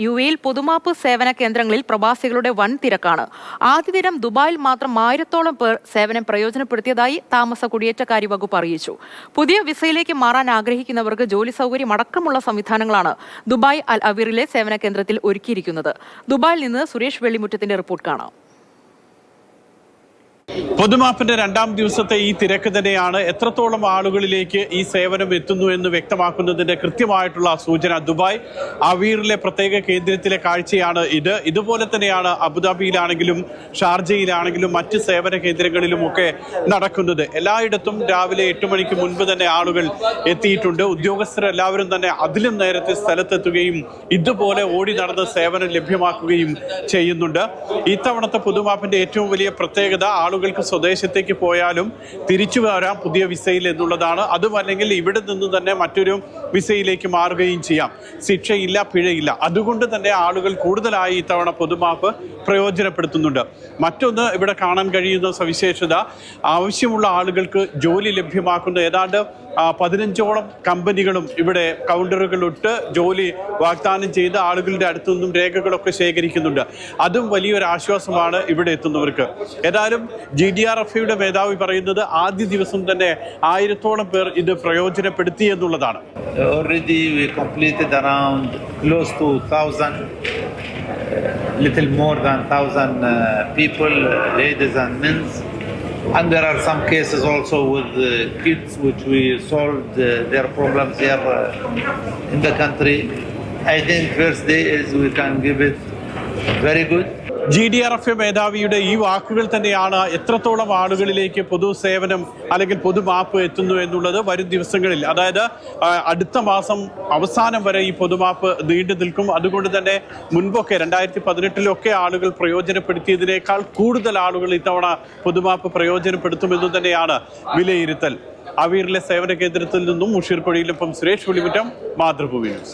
U എയിൽ പൊതുമാപ്പ് സേവന കേന്ദ്രങ്ങളിൽ പ്രവാസികളുടെ വൻ തിരക്കാണ് ആദ്യ ദിനം ദുബായിൽ മാത്രം ആയിരത്തോളം പേർ സേവനം പ്രയോജനപ്പെടുത്തിയതായി താമസ കുടിയേറ്റക്കാരി വകുപ്പ് അറിയിച്ചു. പുതിയ വിസയിലേക്ക് മാറാൻ ആഗ്രഹിക്കുന്നവർക്ക് ജോലി സൗകര്യം അടക്കമുള്ള സംവിധാനങ്ങളാണ് ദുബായ് അൽ അവീറിലെ സേവന കേന്ദ്രത്തിൽ ഒരുക്കിയിരിക്കുന്നത്. ദുബായിൽ നിന്ന് സുരേഷ് വെള്ളിമുറ്റത്തിന്റെ റിപ്പോർട്ട് കാണാം. പൊതുമാപ്പിന്റെ രണ്ടാം ദിവസത്തെ ഈ തിരക്ക് തന്നെയാണ് എത്രത്തോളം ആളുകളിലേക്ക് ഈ സേവനം എത്തുന്നു എന്ന് വ്യക്തമാക്കുന്നതിന്റെ കൃത്യമായിട്ടുള്ള സൂചന ദുബായ്. അവീറിലെ പ്രത്യേക കേന്ദ്രത്തിലെ കാഴ്ചയാണ് ഇത്. ഇതുപോലെ തന്നെയാണ് അബുദാബിയിലാണെങ്കിലും ഷാർജയിലാണെങ്കിലും മറ്റ് സേവന കേന്ദ്രങ്ങളിലും ഒക്കെ നടക്കുന്നത്. എല്ലായിടത്തും രാവിലെ എട്ട് മണിക്ക് മുൻപ് തന്നെ ആളുകൾ എത്തിയിട്ടുണ്ട്. ഉദ്യോഗസ്ഥരെല്ലാവരും തന്നെ അതിലും നേരത്തെ സ്ഥലത്തെത്തുകയും ഇതുപോലെ ഓടി നടന്ന് സേവനം ലഭ്യമാക്കുകയും ചെയ്യുന്നുണ്ട്. ഇത്തവണത്തെ പൊതുമാപ്പിന്റെ ഏറ്റവും വലിയ പ്രത്യേകത ആളുകൾക്ക് സ്വദേശത്തേക്ക് പോയാലും തിരിച്ചു വരാം പുതിയ വിസയിൽ എന്നുള്ളതാണ്. അതും അല്ലെങ്കിൽ ഇവിടെ നിന്ന് തന്നെ മറ്റൊരു വിസയിലേക്ക് മാറുകയും ചെയ്യാം. ശിക്ഷയില്ല പിഴയില്ല. അതുകൊണ്ട് തന്നെ ആളുകൾ കൂടുതലായി ഇത്തവണ പൊതുമാപ്പ് പ്രയോജനപ്പെടുത്തുന്നുണ്ട്. മറ്റൊന്ന് ഇവിടെ കാണാൻ കഴിയുന്ന സവിശേഷത ആവശ്യമുള്ള ആളുകൾക്ക് ജോലി ലഭ്യമാക്കുന്ന ഏതാണ്ട് പതിനഞ്ചോളം കമ്പനികളും ഇവിടെ കൗണ്ടറുകളിട്ട് ജോലി വാഗ്ദാനം ചെയ്ത് ആളുകളുടെ അടുത്തു നിന്നും രേഖകളൊക്കെ ശേഖരിക്കുന്നുണ്ട്. അതും വലിയൊരു ആശ്വാസമാണ് ഇവിടെ എത്തുന്നവർക്ക്. ഏതായാലും ജി ഡി ആർ എഫ് യുടെ മേധാവി പറയുന്നത് ആദ്യ ദിവസം തന്നെ ആയിരത്തോളം പേർ ഇത് പ്രയോജനപ്പെടുത്തി എന്നുള്ളതാണ് Already we completed around close to 1,000, little more than 1,000 uh, people, uh, ladies and men. And there are some cases also with uh, kids which we solved uh, their problems here uh, in the country. I think first day is we can give it very good. G D R F മേധാവിയുടെ ഈ വാക്കുകൾ തന്നെയാണ് എത്രത്തോളം ആളുകളിലേക്ക് പൊതു സേവനം അല്ലെങ്കിൽ പൊതു മാപ്പ് എത്തുന്നു എന്നുള്ളത് വരും ദിവസങ്ങളിൽ. അതായത് അടുത്ത മാസം അവസാനം വരെ ഈ പൊതുമാപ്പ് നീണ്ടു നിൽക്കും. അതുകൊണ്ട് തന്നെ മുൻപൊക്കെ രണ്ടായിരത്തി പതിനെട്ടിലൊക്കെ ആളുകൾ പ്രയോജനപ്പെടുത്തിയതിനേക്കാൾ കൂടുതൽ ആളുകൾ ഇത്തവണ പൊതുമാപ്പ് പ്രയോജനപ്പെടുത്തുമെന്ന് തന്നെയാണ് വിലയിരുത്തൽ. അവീറിലെ സേവന കേന്ദ്രത്തിൽ നിന്നും മുഷീർ കൊടിയിലൊപ്പം സുരേഷ് വെളിമുറ്റം മാതൃഭൂമി ന്യൂസ്.